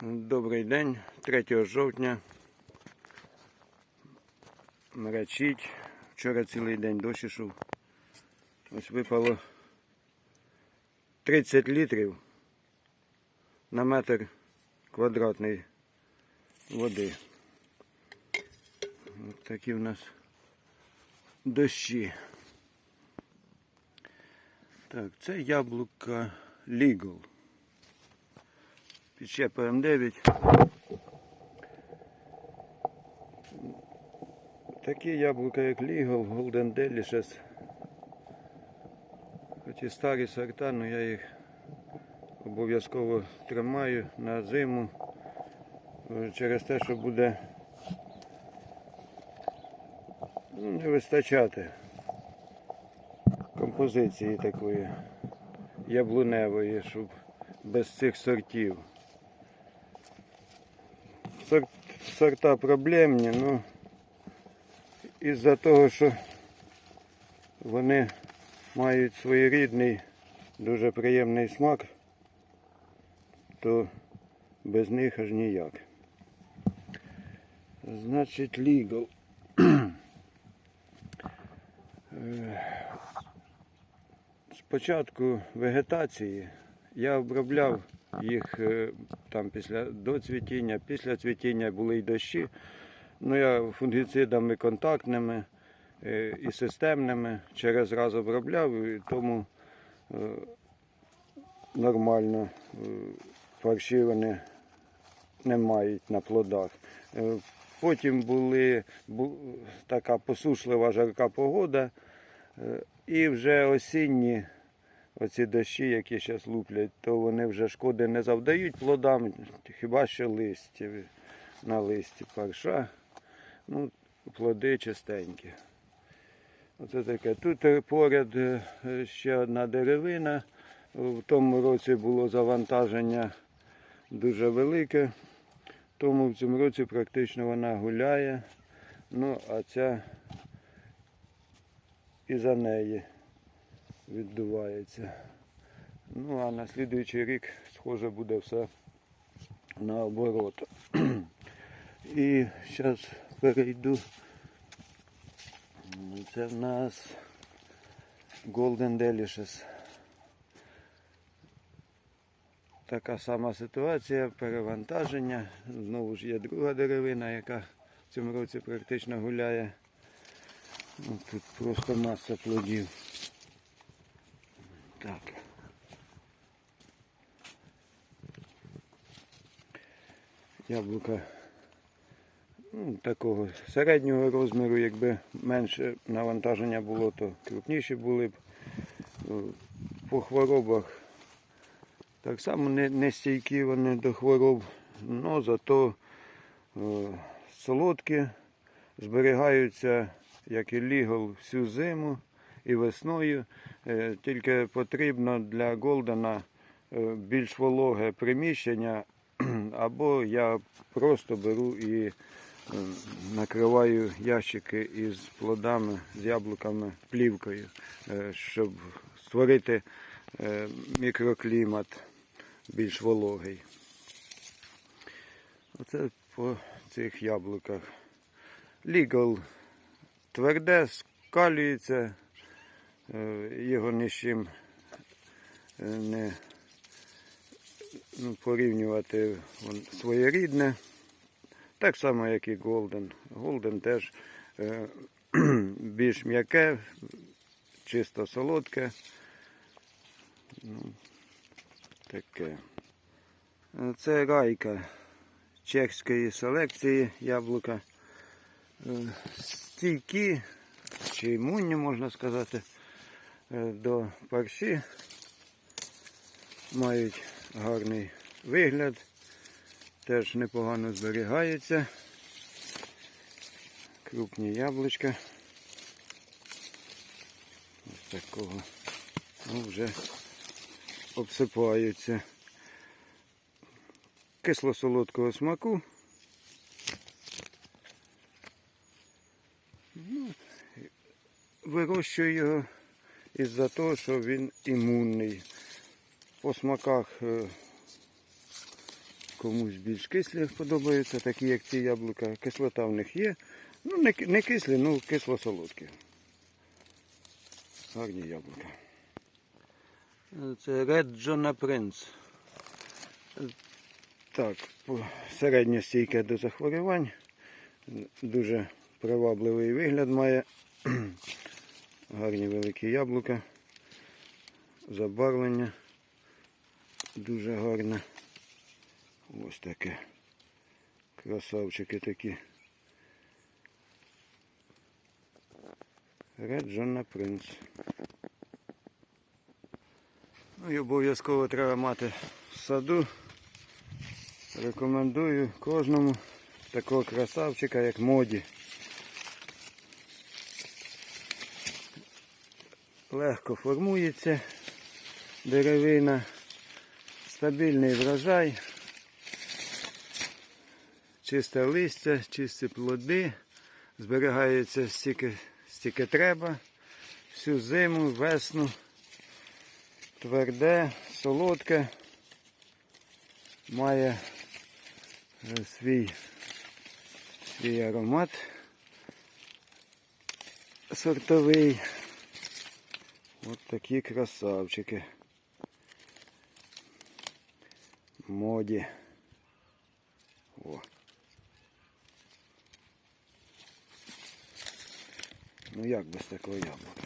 Добрий день, 3 жовтня. Мрачить. Вчора цілий день дощ ішов. Ось випало 30 літрів на метр квадратний води. Ось такі в нас дощі. Так, це яблука Legal. Підщепуємо 9. Такі яблука, як Legal, Golden Delicious. Хоч і старі сорта, але я їх обов'язково тримаю на зиму. е, Через те, що буде ну, не вистачати композиції такої яблуневої, щоб без цих сортів. Сорт, сорта проблемні, ну із-за того, що вони мають своєрідний, дуже приємний смак, то без них аж ніяк. Значить, legal. Е, Спочатку вегетації я обробляв їх е, там після до цвітіння, після цвітіння були й дощі. Ну я фунгіцидами контактними е, і системними через раз обробляв, і тому е, нормально фарші вони не мають на плодах. Потім були бу- така посушлива жарка погода, і вже осінні оці дощі, які зараз луплять, то вони вже шкоди не завдають плодам, хіба що листя на листі парша. Ну, плоди чистенькі. Оце таке. Тут е, поряд е, ще одна деревина. В тому році було завантаження дуже велике. Тому в цьому році практично вона гуляє. Ну, а ця і за неї віддувається. Ну, а на слідуючий рік, схоже, буде все наоборот. І зараз перейду. Це в нас Golden Delicious. Така сама ситуація, перевантаження. Знову ж є друга деревина, яка в цьому році практично гуляє. Ну, Тут просто маса плодів. Так. Яблука ну, такого середнього розміру, якби менше навантаження було, то крупніші були б. Е, По хворобах так само не, не стійкі вони до хвороб, але зато е, солодкі, зберігаються, як і лігол, всю зиму і весною. Е, тільки потрібно для голдена е, більш вологе приміщення, або я просто беру і е, накриваю ящики із плодами, з яблуками плівкою, щоб створити мікроклімат більш вологий. Оце по цих яблуках. Лігал тверде, скалюється, його ні з чим е, не ну, порівнювати своєрідне. Так само, як і Голден. Голден теж е, більш м'яке, чисто солодке. Ну, таке. Е, Це райка чеської селекції яблука. Е, Стійкі, чи імунні, можна сказати, е, до парші. Мають гарний вигляд, теж непогано зберігаються. Крупні яблучка. Ось такого. Ну, вже обсипаються. Кисло-солодкого смаку. Ну, вирощую його із-за того, що він імунний. По смаках е, Комусь більш кислі подобаються, такі як ці яблука. Кислота в них є. Ну, не, кислі, ну кисло-солодкі. Гарні яблука. Це Red John Prince. Так, середнє стійке до захворювань. Дуже привабливий вигляд має. Гарні великі яблука. Забарвлення. Дуже гарне. Ось таке. Красавчики такі. Реджона Принц. Ну і обов'язково треба мати в саду. Рекомендую кожному такого красавчика, як моді. Легко формується деревина, стабільний врожай, чисте листя, чисті плоди, зберігається стільки, стільки треба, всю зиму, весну, тверде, солодке, має е, свій, свій аромат. Сортовий. От такі красавчики. Моді. О. Ну як без такого яблука?